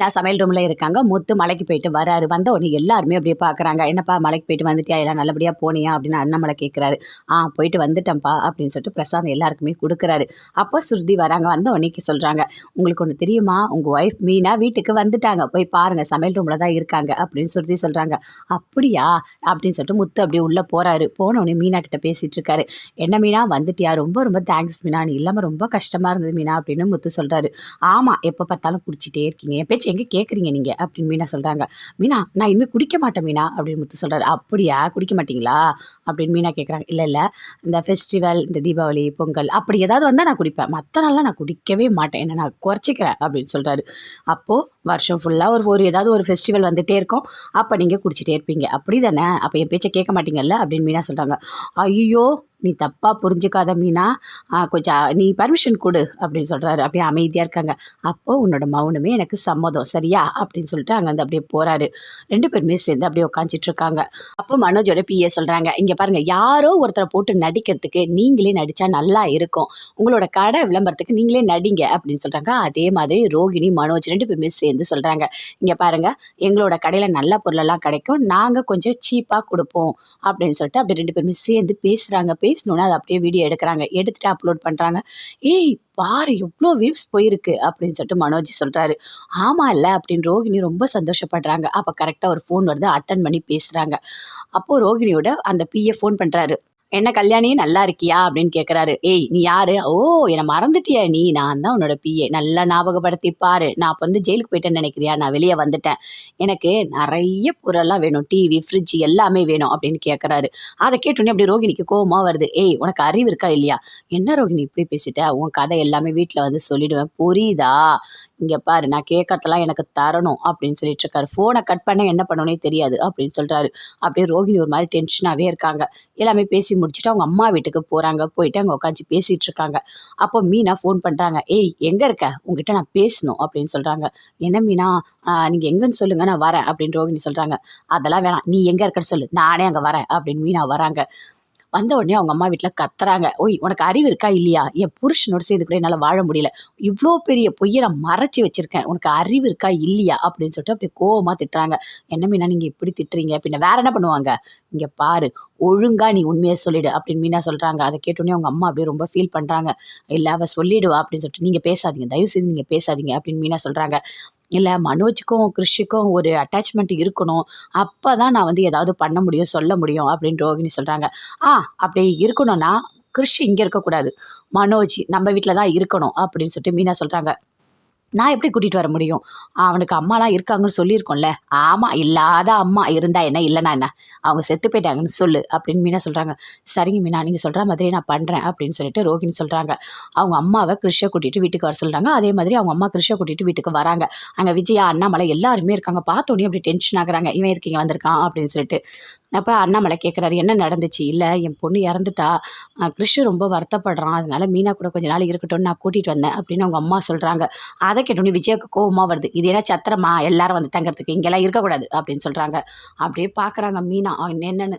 நான் சமையல் ரூமில் இருக்காங்க. முத்து மலைக்கு போயிட்டு வராரு. வந்த உடனே எல்லாருமே அப்படியே பார்க்குறாங்க என்னப்பா மலைக்கு போயிட்டு வந்துட்டியா? எல்லாம் நல்லபடியாக போனியா? அப்படின்னு அண்ணாமலை கேட்குறாரு ஆ போயிட்டு வந்துட்டேன்ப்பா அப்படின்னு சொல்லிட்டு பிரசாந்த் எல்லாருக்குமே கொடுக்குறாரு. அப்போ சுருதி வராங்க. வந்த உடனே சொல்கிறாங்க உங்களுக்கு ஒன்று தெரியுமா? உங்கள் ஒய்ஃப் மீனா வீட்டுக்கு வந்துட்டாங்க. போய் பாருங்கள் சமையல் ரூமில் தான் இருக்காங்க. அப்படின்னு சுருதி சொல்கிறாங்க அப்படியா? அப்படின்னு சொல்லிட்டு முத்து அப்படியே உள்ளே போகிறாரு போன உடனே மீனா கிட்ட பேசிகிட்டு இருக்காரு. என்ன மீனா? வந்துட்டியா? ரொம்ப ரொம்ப தேங்க்ஸ் மீனா. நீ இல்லாமல் ரொம்ப கஷ்டமாக இருந்தது மீனா. அப்படின்னு முத்து சொல்கிறாரு ஆமாம் எப்போ பார்த்தாலும் குடிச்சிட்டே இருக்கீங்க. என் வச்சு எங்கே கேட்குறீங்க நீங்கள் அப்படின்னு மீனா சொல்கிறாங்க மீனா நான் இனிமேல் குடிக்க மாட்டேன் மீனா அப்படின்னு முத்து சொல்கிறாரு அப்படியா? குடிக்க மாட்டீங்களா? அப்படின்னு மீனா கேட்குறாங்க இல்லை இல்லை. இந்த ஃபெஸ்டிவல் இந்த தீபாவளி பொங்கல் அப்படி ஏதாவது வந்தால் நான் குடிப்பேன். மற்ற நாள்லாம் நான் குடிக்கவே மாட்டேன். என்ன நான் குறைச்சிக்கிறேன் அப்படின்னு சொல்கிறாரு அப்போது வருஷம் ஃபுல்லாக ஒரு ஒரு ஏதாவது ஒரு ஃபெஸ்டிவல் வந்துகிட்டே இருக்கும். அப்போ நீங்கள் குடிச்சிட்டே இருப்பீங்க. அப்படி தானே அப்போ என் பேச்சை கேட்க மாட்டீங்கல்ல? அப்படின்னு மீனா சொல்கிறாங்க ஐயோ! நீ தப்பாக புரிஞ்சுக்காத மீனா. கொஞ்சம் நீ பர்மிஷன் கொடு அப்படின்னு சொல்கிறாரு அப்படியே அமைதியாக இருக்காங்க. அப்போ உன்னோட மௌனமே எனக்கு சம்மதம். சரியா? அப்படின்னு சொல்லிட்டு அங்கேருந்து அப்படியே போகிறாரு ரெண்டு பேருமே சேர்ந்து அப்படியே உட்காந்துட்டு இருக்காங்க. அப்போ மனோஜோட பிஏ சொல்கிறாங்க இங்கே பாருங்கள் யாரோ ஒருத்தரை போட்டு நடிக்கிறதுக்கு நீங்களே நடித்தா நல்லா இருக்கும். உங்களோட கடை விளம்பரத்துக்கு நீங்களே நடிங்க. அப்படின்னு சொல்கிறாங்க அதே மாதிரி ரோகிணி மனோஜ் ரெண்டு பேருமே சேர்ந்து சொல்கிறாங்க இங்கே பாருங்கள் எங்களோட கடையில் நல்ல பொருளெல்லாம் கிடைக்கும். நாங்கள் கொஞ்சம் சீப்பாக கொடுப்போம். அப்படின்னு சொல்லிட்டு அப்படி ரெண்டு பேருமே சேர்ந்து பேசுகிறாங்க பேசணுன்னா அதை அப்படியே வீடியோ எடுக்கிறாங்க. எடுத்துகிட்டு அப்லோட் பண்ணுறாங்க ஏய் பாரு எவ்வளோ வியூஸ் போயிருக்கு. அப்படின்னு சொல்லிட்டு மனோஜ் சொல்கிறாரு ஆமாம் இல்லை அப்படின்னு ரோகிணி ரொம்ப சந்தோஷப்படுறாங்க. அப்போ கரெக்டாக ஒரு ஃபோன் வருது அட்டன் பண்ணி பேசுகிறாங்க அப்போது ரோகிணியோட அந்த பிஏ ஃபோன் பண்ணுறாரு என்ன கல்யாணி நல்லா இருக்கியா? அப்படின்னு கேட்குறாரு ஏய் நீ யாரு? ஓ என்னை மறந்துட்டியா நீ. நான் தான் உன்னோட பிஏ நல்லா ஞாபகப்படுத்தி பாரு. நான் அப்போ வந்து ஜெயிலுக்கு போயிட்டேன்னு நினைக்கிறியா? நான் வெளியே வந்துட்டேன். எனக்கு நிறைய பொருளெல்லாம் வேணும். டிவி ஃப்ரிட்ஜ் எல்லாமே வேணும் அப்படின்னு கேட்குறாரு அதை கேட்டோன்னே அப்படியே ரோகிணிக்கு கோபமாக வருது. ஏய் உனக்கு அறிவு இருக்கா இல்லையா? என்ன ரோகிணி இப்படி பேசிட்ட? உன் கதை எல்லாமே வீட்டில் வந்து சொல்லிடுவேன். புரியுதா? இங்கே பாரு நான் கேட்கறதெல்லாம் எனக்கு தரணும் அப்படின்னு சொல்லிட்டு இருக்காரு ஃபோனை கட் பண்ண என்ன பண்ணணும்னே தெரியாது அப்படின்னு சொல்கிறாரு அப்படியே ரோகிணி ஒரு மாதிரி டென்ஷனாகவே இருக்காங்க. எல்லாமே பேசி முடிச்சுட்டு அவங்க அம்மா வீட்டுக்கு போகிறாங்க போயிட்டு அங்கே உட்காந்து பேசிகிட்டு இருக்காங்க அப்போ மீனா ஃபோன் பண்ணுறாங்க ஏய் எங்கே இருக்க? உங்ககிட்ட நான் பேசணும் அப்படின்னு சொல்கிறாங்க என்ன மீனா? நீங்கள் எங்கேன்னு சொல்லுங்கள் நான் வரேன் அப்படின்னு ரோகிணி சொல்கிறாங்க அதெல்லாம் வேணாம். நீ எங்கே இருக்கன்னு சொல்லு. நானே அங்கே வரேன் அப்படின்னு மீனா வராங்க. வந்த உடனே அவங்க அம்மா வீட்டில் கத்துறாங்க. ஓய் உனக்கு அறிவு இருக்கா இல்லையா? என் புருஷனோட சேர்ந்து கூட என்னால் வாழ முடியல. இவ்வளோ பெரிய பொய்யை நான் மறைச்சி வச்சிருக்கேன். உனக்கு அறிவு இருக்கா இல்லையா? அப்படின்னு சொல்லிட்டு அப்படியே கோவமாக திட்டுறாங்க. என்ன மீனா நீங்கள் இப்படி திட்டுறீங்க? பின்ன வேற என்ன பண்ணுவாங்க? இங்கே பாரு ஒழுங்கா நீ உண்மையை சொல்லிடு. அப்படின்னு மீனா சொல்கிறாங்க அதை கேட்டோன்னே அவங்க அம்மா அப்படியே ரொம்ப ஃபீல் பண்ணுறாங்க இல்லை அவள் சொல்லிடுவா. அப்படின்னு சொல்லிட்டு நீங்கள் பேசாதீங்க. தயவு செய்து நீங்கள் பேசாதீங்க. அப்படின்னு மீனா சொல்கிறாங்க இல்லை மனோஜுக்கும் கிருஷிக்கும் ஒரு அட்டாச்மெண்ட் இருக்கணும். அப்போ தான் நான் வந்து ஏதாவது பண்ண முடியும் சொல்ல முடியும் அப்படின்னு ரோகிணி சொல்கிறாங்க ஆ அப்படி இருக்கணும்னா கிருஷி இங்கே இருக்கக்கூடாது. மனோஜ் நம்ம வீட்டில் தான் இருக்கணும் அப்படின்னு சொல்லிட்டு மீனா சொல்கிறாங்க நான் எப்படி கூட்டிகிட்டு வர முடியும்? அவனுக்கு அம்மாலாம் இருக்காங்கன்னு சொல்லியிருக்கோம்ல. ஆமாம் இல்லாத அம்மா இருந்தா என்ன இல்லைனா என்ன? அவங்க செத்து போயிட்டாங்கன்னு சொல்லு அப்படின்னு மீனா சொல்கிறாங்க சரிங்க மீனா நீங்கள் சொல்கிற மாதிரி நான் பண்ணுறேன் அப்படின்னு சொல்லிட்டு ரோகிணி சொல்கிறாங்க அவங்க அம்மாவை கிருஷை கூட்டிகிட்டு வீட்டுக்கு வர சொல்கிறாங்க அதே மாதிரி அவங்க அம்மா கிருஷை கூட்டிகிட்டு வீட்டுக்கு வராங்க. அங்கே விஜயா அண்ணாமலை எல்லாருமே இருக்காங்க. பார்த்தோன்னே அப்படி டென்ஷன் ஆகுறாங்க. இவன் இருக்கீங்க வந்திருக்கான் அப்படின்னு சொல்லிட்டு. அப்போ அண்ணாமலை கேட்குறாரு என்ன நடந்துச்சு? இல்லை என் பொண்ணு இறந்துட்டா. அஹ் ரொம்ப வருத்தப்படுறான். அதனால மீனா கூட கொஞ்ச நாள் இருக்கட்டும்னு நான் கூட்டிகிட்டு வந்தேன் அப்படின்னு அவங்க அம்மா சொல்கிறாங்க அதை கேட்டோன்னே விஜயாவுக்கு கோபமாக வருது. இது என்ன சத்திரமா? எல்லாரும் வந்து தங்கறதுக்கு இங்கெல்லாம் இருக்கக்கூடாது அப்படின்னு சொல்கிறாங்க அப்படியே பார்க்குறாங்க மீனா. என்னென்னு?